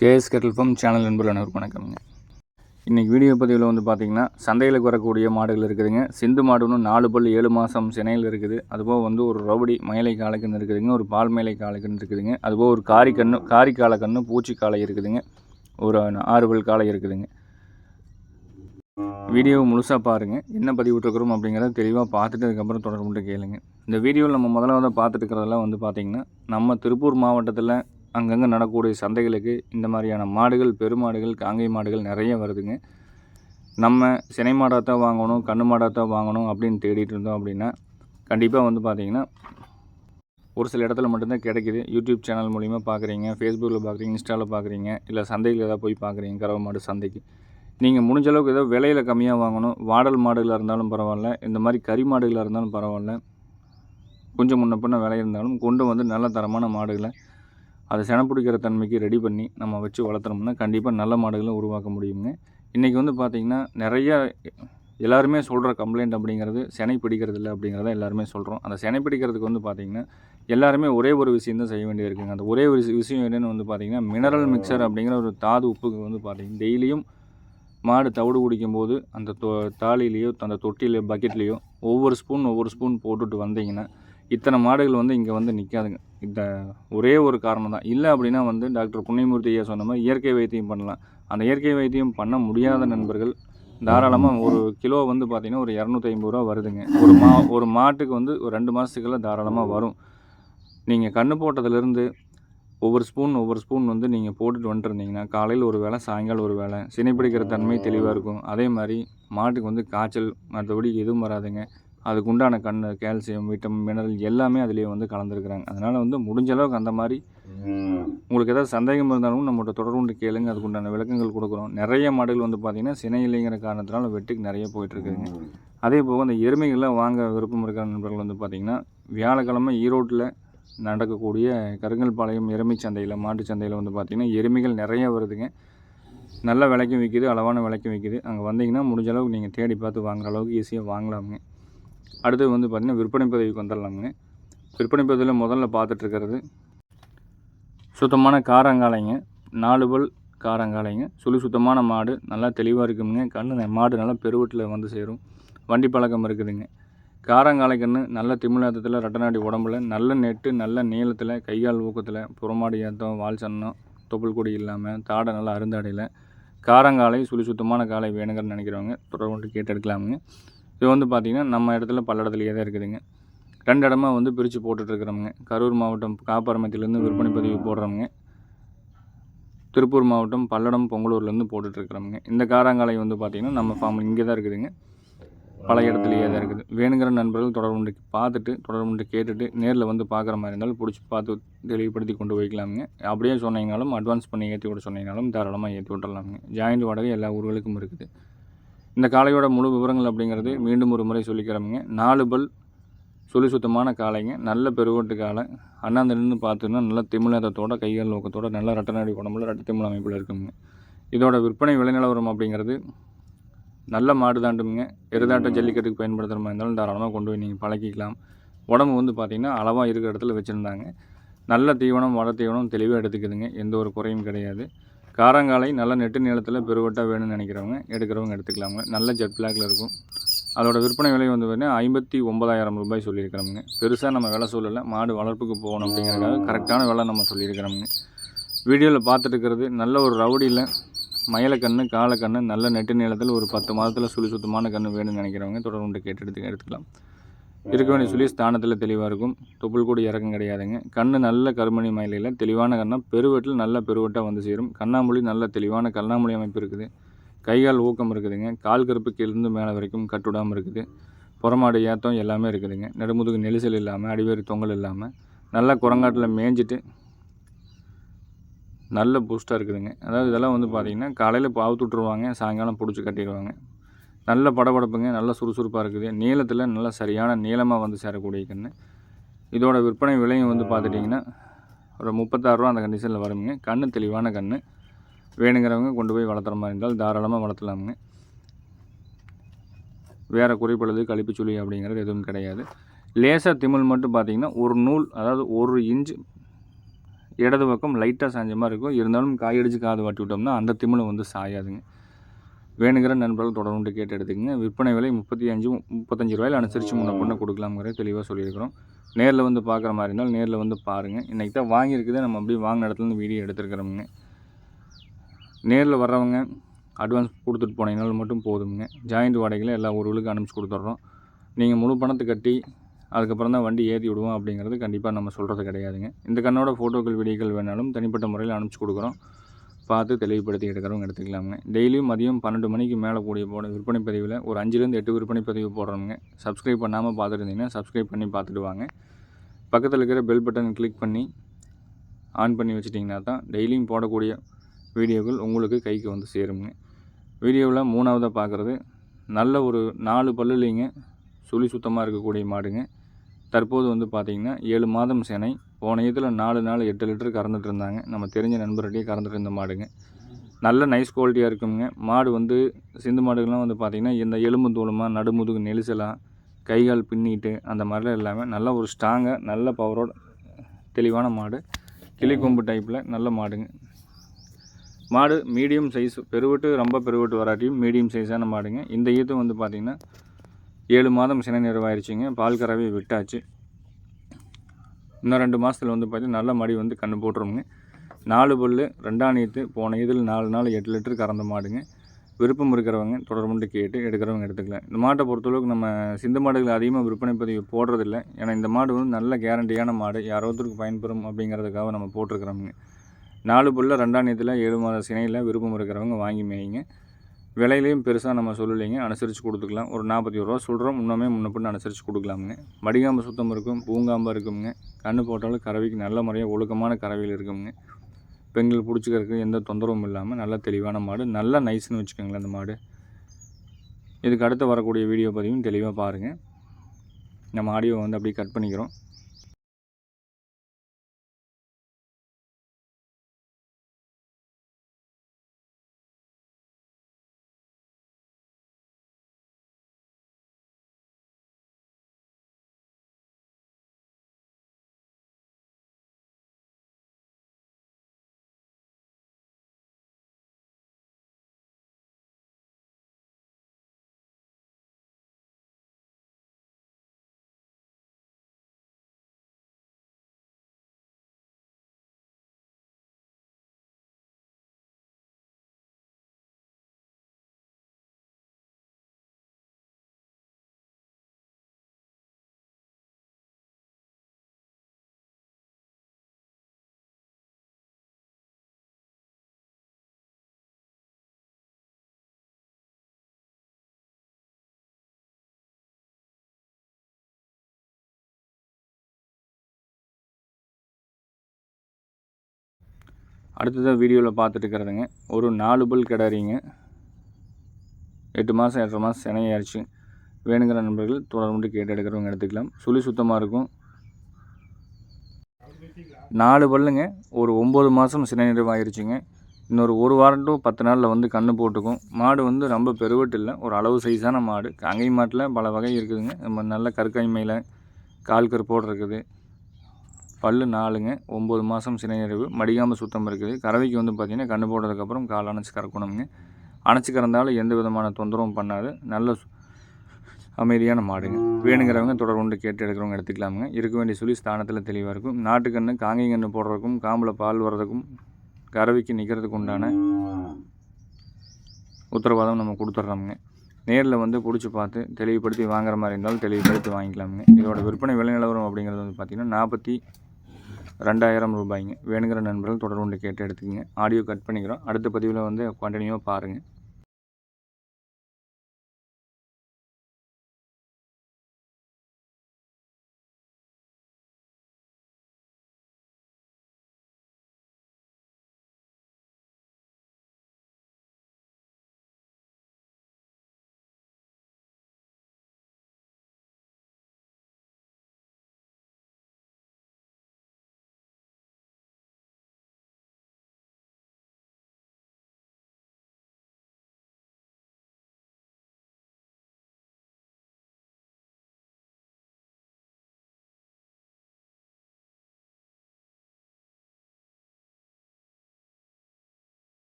KS kettle form channel நண்பர்கள் அனைவருக்கும் வணக்கம்ங்க. இன்றைக்கி வீடியோ பதிவில் வந்து பார்த்திங்கன்னா சந்தையில் வரக்கூடிய மாடுகள் இருக்குதுங்க. சிந்து மாடு ஒன்று நாலு பல் ஏழு மாதம் சினையில் இருக்குது. அதுபோக வந்து ஒரு ரவுடி மயிலை காலக்கன்று இருக்குதுங்க. ஒரு பால் மயிலை காலக்கன்று இருக்குதுங்க. அதுபோக ஒரு காரி கன்று காரி காளை கன்று பூச்சி காளை இருக்குதுங்க. ஒரு ஆறு பல் காளை இருக்குதுங்க. வீடியோவை முழுசாக பாருங்கள் என்ன பதிவிட்டுருக்குறோம் அப்படிங்கிறத தெளிவாக பார்த்துட்டு அதுக்கப்புறம் தொடர்பு கேளுங்க. இந்த வீடியோவில் நம்ம முதல்ல வந்து பார்த்துட்டு இருக்கிறதெல்லாம் வந்து பார்த்திங்கன்னா நம்ம திருப்பூர் மாவட்டத்தில் அங்கங்கே நடக்கக்கூடிய சந்தைகளுக்கு இந்த மாதிரியான மாடுகள் பெருமாடுகள் காங்கை மாடுகள் நிறைய வருதுங்க. நம்ம சினை மாடாக தான் வாங்கணும் கண்ணு மாடாக தான் வாங்கணும் அப்படின்னு தேடிட்டு இருந்தோம் அப்படின்னா கண்டிப்பாக வந்து பார்த்திங்கன்னா ஒரு சில இடத்துல மட்டும்தான் கிடைக்குது. யூடியூப் சேனல் மூலிமா பார்க்குறீங்க ஃபேஸ்புக்கில் பார்க்குறீங்க இன்ஸ்டாவில் பார்க்குறீங்க இல்லை சந்தையில் ஏதாவது போய் பார்க்குறீங்க கறவை மாடு சந்தைக்கு. நீங்கள் முடிஞ்ச அளவுக்கு ஏதோ விலையில் கம்மியாக வாங்கணும். வாடல் மாடுகளாக இருந்தாலும் பரவாயில்ல இந்த மாதிரி கறி மாடுகளாக இருந்தாலும் பரவாயில்ல. கொஞ்சம் முன்ன பின்ன விலை இருந்தாலும் கொண்டு வந்து நல்ல தரமான மாடுகளை அதை செனப்பிடிக்கிற தன்மைக்கு ரெடி பண்ணி நம்ம வச்சு வளர்த்துனோம்னா கண்டிப்பாக நல்ல மாடுகளை உருவாக்க முடியுங்க. இன்றைக்கி வந்து பார்த்திங்கன்னா நிறைய எல்லாருமே சொல்கிற கம்ப்ளைண்ட் அப்படிங்கிறது செனை பிடிக்கிறது இல்லை அப்படிங்கிறத எல்லாருமே சொல்கிறோம் அந்த செனை பிடிக்கிறதுக்கு வந்து பார்த்திங்கன்னா எல்லாருமே ஒரே ஒரு விஷயம் தான் செய்ய வேண்டியது இருக்குங்க. அந்த ஒரே ஒரு விஷயம் என்னென்னு வந்து பார்த்திங்கன்னா மினரல் மிக்சர் அப்படிங்கிற ஒரு தாது உப்புக்கு வந்து பார்த்திங்கன்னா டெய்லியும் மாடு தவிடு குடிக்கும்போது அந்த தொ தாலிலேயோ அந்த தொட்டிலையோ பக்கெட்லேயோ ஒவ்வொரு ஸ்பூன் ஒவ்வொரு ஸ்பூன் போட்டுட்டு வந்தீங்கன்னா இத்தனை மாடுகள் வந்து இங்கே வந்து நிற்காதுங்க இந்த ஒரே ஒரு காரணம் தான் இல்லை அப்படின்னா வந்து டாக்டர் புண்ணியமூர்த்தி ஐயா சொன்ன மாதிரி இயற்கை வைத்தியம் பண்ணலாம். அந்த இயற்கை வைத்தியம் பண்ண முடியாத நண்பர்கள் தாராளமாக ஒரு கிலோ வந்து பார்த்திங்கன்னா ஒரு இரநூத்தி ஐம்பது ரூபா வருதுங்க. ஒரு மா ஒரு மாட்டுக்கு வந்து ஒரு ரெண்டு மாதத்துக்குள்ளே தாராளமாக வரும். நீங்கள் கண்ணு போட்டதுலேருந்து ஒவ்வொரு ஸ்பூன் ஒவ்வொரு ஸ்பூன் வந்து நீங்கள் போட்டுட்டு வந்துருந்தீங்கன்னா காலையில் ஒரு வேளை சாயங்காலம் ஒரு வேளை சினைப்பிடிக்கிற தன்மை தெளிவாக இருக்கும். அதே மாதிரி மாட்டுக்கு வந்து காய்ச்சல் மற்றபடி எதுவும் வராதுங்க. அதுக்கு உண்டான கண் கால்சியம் விட்டமின் மினரல் எல்லாமே அதுலேயே வந்து கலந்துருக்குறாங்க. அதனால் வந்து முடிஞ்ச அளவுக்கு அந்த மாதிரி உங்களுக்கு ஏதாவது சந்தேகம் இருந்தாலும் நம்மகிட்ட கொண்டு கேளுங்க. அதுக்கு உண்டான விளக்கங்கள் கொடுக்குறோம். நிறைய மாடுகள் வந்து பார்த்திங்கன்னா சினை இல்லைங்கிற காரணத்தினால வெட்டுக்கு நிறைய போயிட்டுருக்குதுங்க. அதே போக அந்த எருமைகள்லாம் வாங்க விருப்பம் இருக்கிற நண்பர்கள் வந்து பார்த்திங்கன்னா வியாழக்கிழமை ஈரோட்டில் நடக்கக்கூடிய கருங்கல்பாளையம் எருமை சந்தையில் மாட்டு சந்தையில் வந்து பார்த்திங்கன்னா எருமைகள் நிறைய வருதுங்க. நல்ல விலைக்கும் விற்கிது அளவான விலைக்கும் விற்கிது அங்கே வந்தீங்கன்னா முடிஞ்ச அளவுக்கு நீங்கள் தேடி பார்த்து வாங்குற அளவுக்கு ஈஸியாக வாங்கலாமுங்க. அடுத்தது வந்து பார்த்திங்கன்னா விற்பனை பதவிக்கு வந்துடலாமுங்க. விற்பனை பதவியில் முதல்ல பார்த்துட்ருக்கிறது சுத்தமான காரங்காலைங்க. நாலு பல் காரங்காலைங்க. சுழி சுத்தமான மாடு நல்லா தெளிவாக இருக்குங்க கண்ணு மாடு நல்லா பெருவட்டில் வந்து சேரும். வண்டி பழக்கம் இருக்குதுங்க. காரங்காலை கன்று நல்ல திமிழாத்தத்தில் ரெட்டநாடி உடம்புல நல்ல நெட்டு நல்ல நீளத்தில் கைகால் ஊக்கத்தில் புறமாடி ஏத்தம் வால் சன்னம் தொப்புள் கொடி இல்லாமல் தாடை நல்லா அருந்தாடையில். காரங்காலை சுழி சுத்தமான காலை வேணுங்கிறன்னு நினைக்கிறவங்க தொடர்பு கேட்டு எடுக்கலாமுங்க இது வந்து பார்த்திங்கன்னா நம்ம இடத்துல பல்லடத்துலேயே தான் இருக்குதுங்க. ரெண்டு இடமா வந்து பிரித்து போட்டுட்ருக்குறோமுங்க. கரூர் மாவட்டம் காப்பாரமத்திலேருந்து விற்பனை பதிவு போடுறோமுங்க. திருப்பூர் மாவட்டம் பல்லடம் பொங்கலூர்லேருந்து போட்டுட்ருக்குறோமுங்க. இந்த காராங்காலை வந்து பார்த்திங்கன்னா நம்ம ஃபார்ம் இங்கே தான் இருக்குதுங்க. பல இடத்துலையே தான் இருக்குது. வேணுங்கிற நண்பர்கள் தொடர்புண்டு பார்த்துட்டு தொடர்புண்டு கேட்டுட்டு நேரில் வந்து பார்க்குற மாதிரி இருந்தாலும் பிடிச்சி பார்த்து தெளிவுபடுத்தி கொண்டு போய்க்கலாமுங்க. அப்படியே சொன்னீங்கனாலும் அட்வான்ஸ் பண்ணி ஏற்றி விட சொன்னீங்கனாலும் தாராளமாக ஏற்றி விட்டுறலாமுங்க. ஜாயிண்ட் வாடகை எல்லா ஊர்களுக்கும் இருக்குது. இந்த காளையோட முழு விவரங்கள் அப்படிங்கிறது மீண்டும் ஒரு முறை சொல்லிக்கிறோமுங்க நாலு பல் சொல்லி சுத்தமான காளைங்க. நல்ல பெருவட்டு காளை. அண்ணாந்து நின்று பார்த்தோன்னா நல்ல திமிழத்தோட கைகள் நோக்கத்தோட நல்ல ரெட்டநாடி உடம்புல ரெட்ட திமிழ் அமைப்பில் இருக்குங்க. இதோட விற்பனை விளைநிலவரம் அப்படிங்கிறது நல்ல மாடு தாண்டுமுங்க. எருதாட்ட ஜல்லிக்கட்டுக்கு பயன்படுத்துகிற மாதிரி இருந்தாலும் தாராளமாக கொண்டு போய் நீங்கள் பழக்கிக்கலாம். உடம்பு வந்து பார்த்திங்கன்னா அளவாக இருக்கிற இடத்துல வச்சுருந்தாங்க. நல்ல தீவனம் வட தீவனம் தெளிவாக எடுத்துக்குதுங்க. எந்த ஒரு குறையும் கிடையாது. காரங்காலை நல்ல நெட்டு நீளத்தில் பெருவட்டாக வேணும்னு நினைக்கிறவங்க எடுக்கிறவங்க எடுத்துக்கலாங்க நல்ல ஜெட் பிளாக்ல இருக்கும். அதோட விற்பனை விலை வந்து பார்த்தீங்கன்னா ஐம்பத்தி ஒன்பதாயிரம் ரூபாய் சொல்லியிருக்கிறோமுங்க. பெருசாக நம்ம விலை சொல்லலை. மாடு வளர்ப்புக்கு போகணும் அப்படிங்கிறதுக்காக கரெக்டான விலை நம்ம சொல்லியிருக்கிறோமுங்க. வீடியோவில் பார்த்துட்டுருக்கிறது நல்ல ஒரு ரவுடியில் மயிலக்கண்ணு காலக்கண்ணு நல்ல நெட்டு நீளத்தில் ஒரு பத்து மாதத்தில் சுழி சுத்தமான கன்று வேணும்னு நினைக்கிறவங்க தொடர்ந்து கேட்டு எடுத்து எடுத்துக்கலாம். இருக்க வேண்டிய சொல்லி ஸ்தானத்தில் தெளிவாக இருக்கும். தொப்புள் கூட இறக்கம் கிடையாதுங்க. கண் நல்ல கருமணி மயிலையில் தெளிவான கண்ணாக பெருவெட்டில் நல்ல பெருவெட்டாக வந்து சேரும். கண்ணாமொழி நல்ல தெளிவான கண்ணாமொழி அமைப்பு இருக்குது. கைகால் ஊக்கம் இருக்குதுங்க. கால் கருப்பு கீழிருந்து மேலே வரைக்கும் கட்டுடாமல் இருக்குது. புறமாடு ஏத்தம் எல்லாமே இருக்குதுங்க. நெடுமுதுகு நெரிசல் இல்லாமல் அடிவேறு தொங்கல் இல்லாமல் நல்லா குரங்காட்டில் மேய்ஞ்சிட்டு நல்ல பூஸ்ட்டாக இருக்குதுங்க. அதாவது இதெல்லாம் வந்து பார்த்திங்கன்னா காலையில் பாவுத்து விட்ருவாங்க சாயங்காலம் பிடிச்சி கட்டிடுவாங்க. நல்ல படபடப்புங்க நல்ல சுறுசுறுப்பாக இருக்குது. நீளத்தில் நல்ல சரியான நீளமாக வந்து சேரக்கூடிய கன்று இதோட விற்பனை விலையும் வந்து பார்த்துட்டிங்கன்னா ஒரு முப்பத்தாறுரூவா அந்த கண்டிஷனில் வருங்க. கன்று தெளிவான கன்று வேணுங்கிறவங்க கொண்டு போய் வளர்த்துற மாதிரி இருந்தால் தாராளமாக வளர்த்தலாமுங்க. வேறு குறைப்பழுது கழிப்புச்சுளி அப்படிங்கிறது எதுவும் கிடையாது. லேசாக திமிழ் மட்டும் பார்த்திங்கன்னா ஒரு நூல் அதாவது ஒரு இன்ச்சு இடது பக்கம் லைட்டாக சாஞ்ச மாதிரி இருக்கும். இருந்தாலும் காயடிச்சு காது வாட்டி விட்டோம்னா அந்த திமிழ் வந்து சாயாதுங்க. வேணுங்கிற நண்பர்கள் தொடர்ந்து கேட்டு எடுத்துக்கங்க. விற்பனை விலை முப்பத்தி அஞ்சு முப்பத்தஞ்சு ரூபாயில் அனுசரித்து முன்ன பொண்ணை கொடுக்கலாம்ங்கிற தெளிவாக சொல்லியிருக்கிறோம். நேரில் வந்து பார்க்குற மாதிரி இருந்தால் நேரில் வந்து பாருங்கள் இன்றைக்கி தான் வாங்கியிருக்குது. நம்ம அப்படியே வாங்கின இடத்துலேருந்து வீடியோ எடுத்துருக்கிறோமுங்க. நேரில் வர்றவங்க அட்வான்ஸ் கொடுத்துட்டு போனீங்கனாலும் மட்டும் போதுங்க ஜாயிண்ட் வாடகையில் எல்லா ஊர்களுக்கும் அனுப்பிச்சி கொடுத்துட்றோம். நீங்கள் முழு பணத்தை கட்டி அதுக்கப்புறம் தான் வண்டி ஏற்றி விடுவோம் அப்படிங்கிறது கண்டிப்பாக நம்ம சொல்கிறது கிடையாதுங்க. இந்த கண்ணோட ஃபோட்டோக்கள் வீடியோக்கள் வேணாலும் தனிப்பட்ட முறையில் அனுப்பிச்சி கொடுக்குறோம். பார்த்து தெளிவுபடுத்தி எடுக்கிறவங்க எடுத்துக்கலாமுங்க. டெய்லியும் மதியம் பன்னெண்டு மணிக்கு மேலே கூடிய போட விற்பனை பதிவில் ஒரு அஞ்சுலேருந்து எட்டு விற்பனை பதிவு போடுறோங்க சப்ஸ்கிரைப் பண்ணாமல் பார்த்துட்டு இருந்தீங்கன்னா சப்ஸ்கிரைப் பண்ணி பார்த்துட்டு வாங்க. பக்கத்தில் இருக்கிற பெல் பட்டன் கிளிக் பண்ணி ஆன் பண்ணி வச்சிட்டிங்கன்னா தான் டெய்லியும் போடக்கூடிய வீடியோக்கள் உங்களுக்கு கைக்கு வந்து சேருங்க வீடியோவில் மூணாவதாக பார்க்குறது நல்ல ஒரு நாலு பல்லுலிங்க சுழி சுத்தமாக இருக்கக்கூடிய மாடுங்க. தற்போது வந்து பார்த்திங்கன்னா ஏழு மாதம் சேனை போன இதில் நாலு நாள் எட்டு லிட்டர் கறந்துட்டு இருந்தாங்க. நம்ம தெரிஞ்ச நண்பர்கிட்டயே கறந்துட்டு இருந்த மாடுங்க. நல்ல நைஸ் குவாலிட்டியாக இருக்குங்க. மாடு வந்து சிந்து மாடுகள்லாம் வந்து பார்த்திங்கன்னா இந்த எலும்பு தூளமாக நடுமுதுகு நெலிசலாக கைகால் பின்னிட்டு அந்த மாதிரிலாம் இல்லாமல் நல்ல ஒரு ஸ்ட்ராங்காக நல்ல பவரோட தெளிவான மாடு. கிளிக்கொம்பு டைப்பில் நல்ல மாடுங்க. மாடு மீடியம் சைஸ் பெருவட்டு ரொம்ப பெருவட்டு வராட்டியும் மீடியம் சைஸான மாடுங்க. இந்த ஈத்து வந்து பார்த்திங்கன்னா ஏழு மாதம் சினை நிறைவாயிருச்சுங்க. பால் கறவை விட்டாச்சு. இன்னும் ரெண்டு மாதத்தில் வந்து பார்த்திங்கன்னா நல்ல மடி வந்து கண்ணு போட்டுருவோங்க. நாலு பல் ரெண்டாம் நீத்து போன இதில் நாலு நாள் எட்டு லிட்டர் கறந்த மாடுங்க. விருப்பம் இருக்கிறவங்க தொடர்புண்டு கேட்டு எடுக்கிறவங்க எடுத்துக்கலாம். இந்த மாட்டை பொறுத்தளவுக்கு நம்ம சிந்து மாடுகள் அதிகமாக விற்பனை பதிவு போடுறதில்ல. ஏன்னா இந்த மாடு வந்து நல்ல கேரண்டியான மாடு. யாரோ ஒருத்தருக்கு பயன்பெறும் அப்படிங்கிறதுக்காக நம்ம போட்டிருக்கிறோமுங்க. நாலு புல்ல ரெண்டாம் நீத்தில் ஏழு மாத சினையில் விருப்பம் இருக்கிறவங்க வாங்கி மேய்ங்க. விலையிலையும் பெருசாக நம்ம சொல்லலைங்க. அனுசரித்து கொடுத்துக்கலாம். ஒரு நாற்பத்தி ஒரு ரூபா சொல்கிறோம் இன்னுமே முன்ன பின்ன அனுசரித்து கொடுக்கலாமுங்க. மடிகாம்பு சுத்தம் இருக்கும் பூங்காம்பாக இருக்குங்க கண்ணு போட்டாலும் கறவைக்கு நல்ல முறையாக ஒழுக்கமான கறவையில் இருக்குங்க பெண்கள் பிடிச்சிக்கிறதுக்கு எந்த தொந்தரவும் இல்லாமல் நல்ல தெளிவான மாடு. நல்ல நைஸ்னு வச்சுக்கோங்களேன் அந்த மாடு. இதுக்கு அடுத்து வரக்கூடிய வீடியோ பதிவும் தெளிவாக பாருங்கள் நம்ம ஆடியோ வந்து அப்படியே கட் பண்ணிக்கிறோம். அடுத்ததாக வீடியோவில் பார்த்துட்டு இருக்கிறதுங்க. ஒரு நாலு பல் கிடறிங்க எட்டு மாதம் எட்டரை மாதம் சினையாயிருச்சு. வேணுங்கிற நண்பர்கள் தொடர்ந்து கேட்டு எடுக்கிறவங்க எடுத்துக்கலாம். சுழி சுத்தமாக இருக்கும். நாலு பல்லுங்க. ஒரு ஒம்பது மாதம் சினை நிறைவாயிருச்சுங்க. இன்னொரு ஒரு வாரம் டு பத்து நாளில் வந்து கன்று போட்டுக்கும். மாடு வந்து ரொம்ப பெருவட்டு இல்லை. ஒரு அளவு சைஸான மாடு. அங்கை மாட்டில் பல வகை இருக்குதுங்க. நம்ம நல்ல கற்கைமையில் கால் கருப்போடு இருக்குது. பல் நாலுங்க ஒம்பது மாதம் சினையறிவு மடிக்காமல் சுத்தம் இருக்குது. கறவைக்கு வந்து பார்த்திங்கன்னா கண்ணு போட்டதுக்கப்புறம் கால் அணைச்சி கறக்கணுங்க அணைச்சி கறந்தாலும் எந்த விதமான தொந்தரவும் பண்ணாது. நல்ல அமைதியான மாடுங்க. வேணுங்கிறவங்க தொடர் கொண்டு கேட்டு எடுக்கிறவங்க எடுத்துக்கலாமுங்க. இருக்க வேண்டிய சொல்லி ஸ்தானத்தில் தெளிவாக இருக்கும். நாட்டுக்கன்று காங்கை கன்று போடுறதுக்கும் காம்பில் பால் வர்றதுக்கும் கறவைக்கு நிற்கிறதுக்கு உண்டான உத்தரவாதம் நம்ம கொடுத்துட்றோமுங்க நேரில் வந்து பிடிச்சி பார்த்து தெளிவுபடுத்தி வாங்குற மாதிரி இருந்தாலும் தெளிவுபடுத்தி வாங்கிக்கலாமுங்க. இதோட விற்பனை விலை நிலவரம் அப்படிங்கிறது வந்து பார்த்திங்கன்னா நாற்பத்தி ரெண்டாயிரம் ரூபாய்ங்க. வேணுங்கிற நண்பர்கள் தொடர்பு கேட்டு எடுத்துக்கங்க. ஆடியோ கட் பண்ணிக்கிறோம். அடுத்த பதிவில் வந்து கண்டினியூவாக பாருங்கள்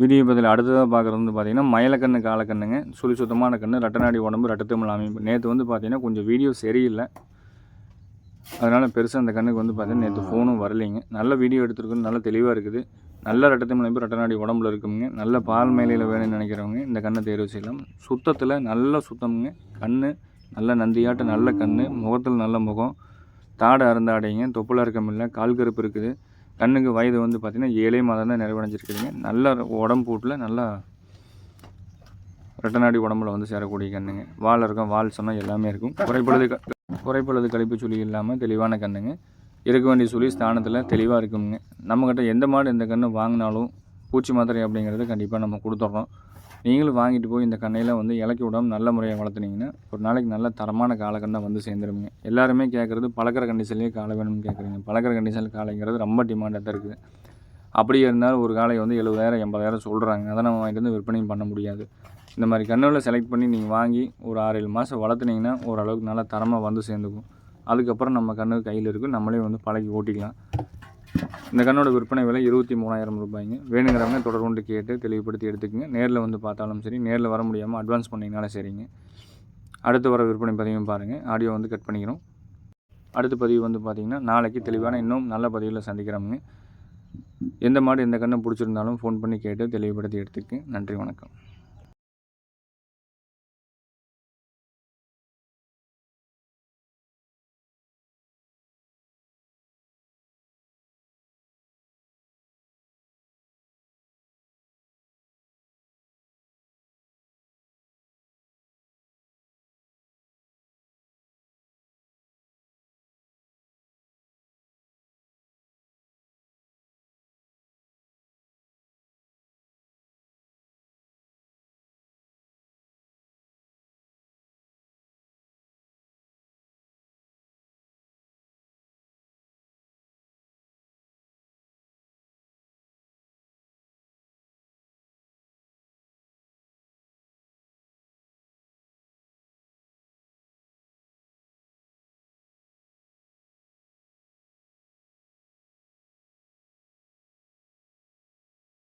வீடியோ பதில் அடுத்ததாக பார்க்குறது வந்து பார்த்தீங்கன்னா மயிலக்கண்ணு காலக்கண்ணுங்க. சுழி சுத்தமான கண்ணு ரெட்டநாடி உடம்பு ரெட்டத்தமிழ் அமைப்பு. நேற்று வந்து பார்த்தீங்கன்னா கொஞ்சம் வீடியோ சரியில்லை. அதனால் பெருசாக அந்த கண்ணுக்கு வந்து பார்த்தீங்கன்னா நேற்று ஃபோனும் வரலைங்க. நல்ல வீடியோ எடுத்துருக்குன்னு நல்லா தெளிவாக இருக்குது. நல்ல ரெட்டத்தமிழ் அமைப்பு ரெட்டநாடி உடம்புல இருக்குங்க. நல்ல பால் மேலையில் வேணும்னு நினைக்கிறவங்க இந்த கண்ணை தேர்வு செய்யலாம். சுத்தத்தில் நல்ல சுத்தமுங்க. கண்ணு நல்ல நந்தியாட்டு நல்ல கண் முகத்தில் நல்ல முகம். தாடை அருந்தாடைங்க. தொப்புல இருக்கம் இல்லை கால் கருப்பு இருக்குது. கண்ணுக்கு வயது வந்து பார்த்திங்கன்னா ஏழே மாதம் தான் நிறைவடைஞ்சிருக்குதுங்க. நல்ல உடம்பு பூட்டில் நல்லா ரெட்டநாடி உடம்புல வந்து சேரக்கூடிய கண்ணுங்க. வால் இருக்கும் வால் சொன்னால் எல்லாமே இருக்கும். குறைப்பொழுது க- குறைப்பொழுது கழிப்பு சுழி இல்லாமல் தெளிவான கண்ணுங்க. இருக்க வேண்டிய சுழி ஸ்தானத்தில் தெளிவாக இருக்குங்க. நம்மக்கிட்ட எந்த மாடு எந்த கன்று வாங்கினாலும் பூச்சி மாத்திரை அப்படிங்கிறது கண்டிப்பாக நம்ம கொடுத்துட்றோம் நீங்களும் வாங்கிட்டு போய் இந்த கண்ணையில் வந்து இலக்கி விடாமல் நல்ல முறையாக வளர்த்துனீங்கன்னா ஒரு நாளைக்கு நல்ல தரமான காலக்கண்ணை வந்து சேர்ந்துருங்க எல்லாருமே கேட்குறது பழக்கிற கண்டிஷன்லேயே காலை வேணும்னு கேட்குறீங்க பழக்கிற கண்டிஷனில் காலைங்கிறது ரொம்ப டிமாண்டாக தான் இருக்குது. அப்படியே இருந்தாலும் ஒரு காலை வந்து எழுபதாயிரம் எண்பதாயிரம் சொல்கிறாங்க அதை நம்ம வாங்கிட்டு வந்து விற்பனையும் பண்ண முடியாது. இந்த மாதிரி கண்ணுகளை செலக்ட் பண்ணி நீங்கள் வாங்கி ஒரு ஆறு ஏழு மாதம் வளர்த்துனீங்கன்னா ஓரளவுக்கு நல்லா தரமாக வந்து சேர்ந்துக்கும். அதுக்கப்புறம் நம்ம கண்ணு கையில் இருக்கும் நம்மளே வந்து பழகி ஓட்டிக்கலாம். இந்த கண்ணோட விற்பனை விலை இருபத்தி மூணாயிரம் ரூபாய்ங்க. வேணுங்கிறவங்க தொடர்பு கொண்டு கேட்டு தெளிவுபடுத்தி எடுத்துக்கங்க. நேரில் வந்து பார்த்தாலும் சரி நேரில் வர முடியாமல் அட்வான்ஸ் பண்ணிங்கனாலும் சரிங்க. அடுத்து வர விற்பனை பதிவும் பாருங்கள் ஆடியோ வந்து கட் பண்ணிக்கிறோம். அடுத்த பதிவு வந்து பார்த்திங்கன்னா நாளைக்கு தெளிவான இன்னும் நல்ல பதிவில் சந்திக்கிறோமுங்க. எந்த மாடு எந்த கண்ணை பிடிச்சிருந்தாலும் ஃபோன் பண்ணி கேட்டு தெளிவுபடுத்தி எடுத்துக்கங்க. நன்றி வணக்கம்.